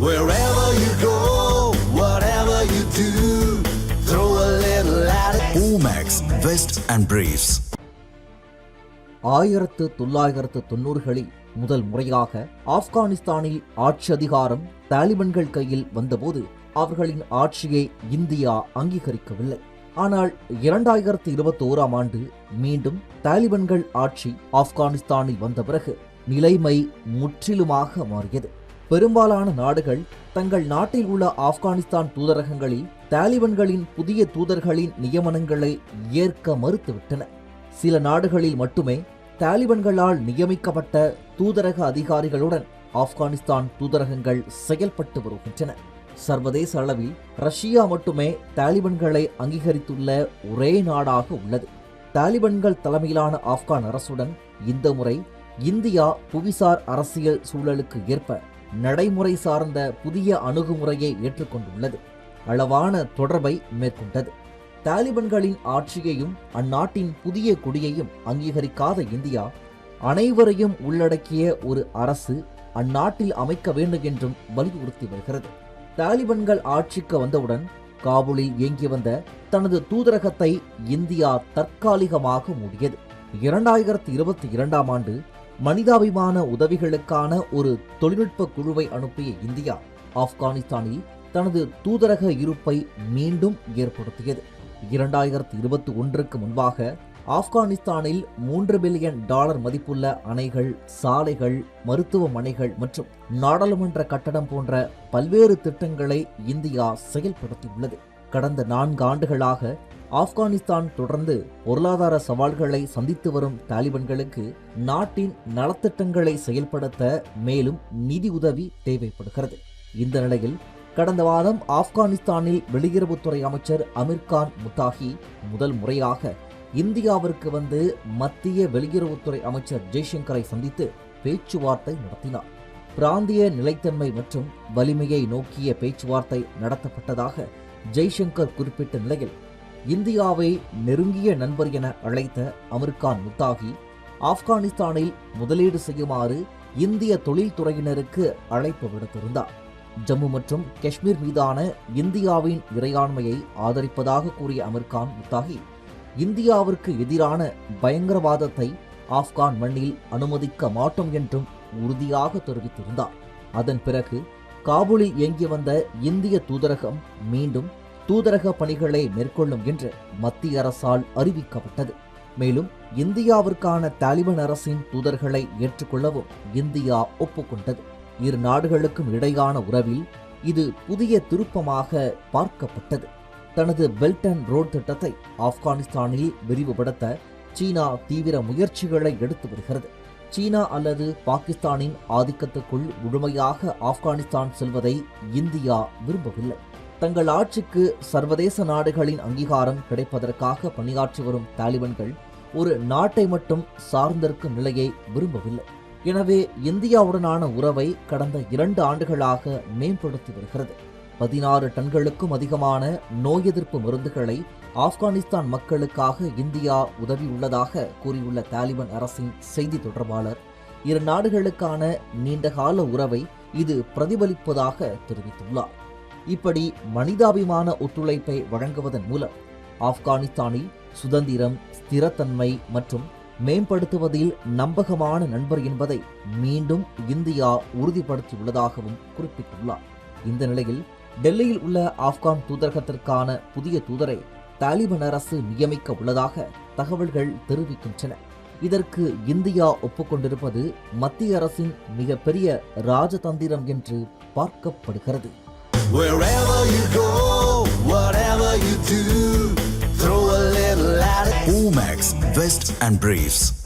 Wherever you go, whatever you do, throw a little at it. Omax, Vest and Briefs. ஆயிரத்து தொள்ளாயிரத்து தொன்னூறுகளில் முதல் முறையாக ஆப்கானிஸ்தானில் ஆட்சி அதிகாரம் தாலிபன்கள் கையில் வந்தபோது அவர்களின் ஆட்சியை இந்தியா அங்கீகரிக்கவில்லை ஆனால் இரண்டாயிரத்து இருபத்தி ஓராம் ஆண்டு மீண்டும் தாலிபன்கள் ஆட்சி ஆப்கானிஸ்தானில் வந்த பிறகு நிலைமை முற்றிலுமாக மாறியது பெரும்பாலான நாடுகள் தங்கள் நாட்டில் உள்ள ஆப்கானிஸ்தான் தூதரகங்களில் தாலிபன்களின் புதிய தூதர்களின் நியமனங்களை ஏற்க மறுத்துவிட்டன. சில நாடுகளில் மட்டுமே தாலிபன்களால் நியமிக்கப்பட்ட தூதரக அதிகாரிகளுடன் ஆப்கானிஸ்தான் தூதரகங்கள் செயல்பட்டு வருகின்றன. சர்வதேச அளவில் ரஷ்யா மட்டுமே தாலிபன்களை அங்கீகரித்துள்ள ஒரே நாடாக உள்ளது. தாலிபன்கள் தலைமையிலான ஆப்கான் அரசுடன் இந்த முறை இந்தியா புவிசார் அரசியல் சூழலுக்கு ஏற்ப நடைமுறை சார்ந்த புதிய அணுகுமுறையை ஏற்றுக்கொண்டுள்ளது. அளவான தொடர்பை மேற்கொண்டது. தாலிபன்களின் ஆட்சியையும் அந்நாட்டின் புதிய கொடியையும் அங்கீகரிக்காத இந்தியா அனைவரையும் உள்ளடக்கிய ஒரு அரசு அந்நாட்டில் அமைக்க வேண்டும் என்றும் வலியுறுத்தி வருகிறது. தாலிபன்கள் ஆட்சிக்கு வந்தவுடன் காபூலில் இயங்கி வந்த தனது தூதரகத்தை இந்தியா தற்காலிகமாக மூடியது. இரண்டாயிரத்தி இருபத்தி இரண்டாம் ஆண்டு மனிதாபிமான உதவிகளுக்கான ஒரு தொழில்நுட்ப குழுவை அனுப்பிய இந்தியா ஆப்கானிஸ்தானில் தனது தூதரக இருப்பை மீண்டும் ஏற்படுத்தியது. இரண்டாயிரத்தி இருபத்தி ஒன்றுக்கு முன்பாக ஆப்கானிஸ்தானில் மூன்று பில்லியன் டாலர் மதிப்புள்ள அணைகள் சாலைகள் மருத்துவமனைகள் மற்றும் நாடாளுமன்ற கட்டடம் போன்ற பல்வேறு திட்டங்களை இந்தியா செயல்படுத்தியுள்ளது. கடந்த நான்கு ஆண்டுகளாக ஆப்கானிஸ்தான் தொடர்ந்து பொருளாதார சவால்களை சந்தித்து வரும் தாலிபன்களுக்கு நாட்டின் நலத்திட்டங்களை செயல்படுத்த மேலும் நிதி உதவி தேவைப்படுகிறது. இந்த நிலையில் கடந்த வாரம் ஆப்கானிஸ்தானில் வெளியுறவுத்துறை அமைச்சர் அமீர்கான் முத்தாஹி முதல் முறையாக இந்தியாவிற்கு வந்து மத்திய வெளியுறவுத்துறை அமைச்சர் ஜெய்சங்கரை சந்தித்து பேச்சுவார்த்தை நடத்தினார். பிராந்திய நிலைத்தன்மை மற்றும் வலிமையை நோக்கிய பேச்சுவார்த்தை நடத்தப்பட்டதாக ஜெய்சங்கர் குறிப்பிட்ட நிலையில் இந்தியாவை நெருங்கிய நண்பர் என அழைத்த அமீர்கான் முத்தாகி ஆப்கானிஸ்தானில் முதலீடு செய்யுமாறு இந்திய தொழில்துறையினருக்கு அழைப்பு விடுத்திருந்தார். ஜம்மு மற்றும் காஷ்மீர் மீதான இந்தியாவின் இறையாண்மையை ஆதரிப்பதாக கூறிய அமீர்கான் முத்தாகி இந்தியாவிற்கு எதிரான பயங்கரவாதத்தை ஆப்கான் மண்ணில் அனுமதிக்க மாட்டோம் என்றும் உறுதியாக தெரிவித்திருந்தார். அதன் பிறகு காபூலில் இயங்கி வந்த இந்திய தூதரகம் மீண்டும் தூதரக பணிகளை மேற்கொள்ளும் என்று மத்திய அரசால் அறிவிக்கப்பட்டது. மேலும் இந்தியாவிற்கான தாலிபான் அரசின் தூதர்களை ஏற்றுக்கொள்ளவும் இந்தியா ஒப்புக்கொண்டது. இரு நாடுகளுக்கும் இடையான உறவில் இது புதிய திருப்பமாக பார்க்கப்பட்டது. தனது பெல்ட் அண்ட் ரோட் திட்டத்தை ஆப்கானிஸ்தானில் விரிவுபடுத்த சீனா தீவிர முயற்சிகளை எடுத்து வருகிறது. சீனா அல்லது பாகிஸ்தானின் ஆதிக்கத்துக்குள் முழுமையாக ஆப்கானிஸ்தான் செல்வதை இந்தியா விரும்பவில்லை. தங்கள் ஆட்சிக்கு சர்வதேச நாடுகளின் அங்கீகாரம் கிடைப்பதற்காக பணியாற்றி வரும் தாலிபன்கள் ஒரு நாட்டை மட்டும் சார்ந்திருக்கும் நிலையை விரும்பவில்லை. எனவே இந்தியாவுடனான உறவை கடந்த இரண்டு ஆண்டுகளாக மேம்படுத்தி வருகிறது. பதினாறு டன்களுக்கும் அதிகமான நோய் எதிர்ப்பு மருந்துகளை ஆப்கானிஸ்தான் மக்களுக்காக இந்தியா உதவியுள்ளதாக கூறியுள்ள தாலிபான் அரசின் செய்தி தொடர்பாளர் இரு நாடுகளுக்கான நீண்டகால உறவை இது பிரதிபலிப்பதாக தெரிவித்துள்ளார். இப்படி மனிதாபிமான ஒத்துழைப்பை வழங்குவதன் மூலம் ஆப்கானிஸ்தானில் சுதந்திரம் ஸ்திரத்தன்மை மற்றும் மேம்படுத்துவதில் நம்பகமான நண்பர் என்பதை மீண்டும் இந்தியா உறுதிப்படுத்தியுள்ளதாகவும் குறிப்பிட்டுள்ளார். இந்த நிலையில் டெல்லியில் உள்ள ஆப்கான் தூதரகத்திற்கான புதிய தூதரை தாலிபான் அரசு நியமிக்க உள்ளதாக தகவல்கள் தெரிவிக்கின்றன. இதற்கு இந்தியா ஒப்புக்கொண்டிருப்பது மத்திய அரசின் மிகப்பெரிய ராஜதந்திரம் என்று பார்க்கப்படுகிறது. Wherever you go, whatever you do, throw a little at. Omax, Vest and Briefs.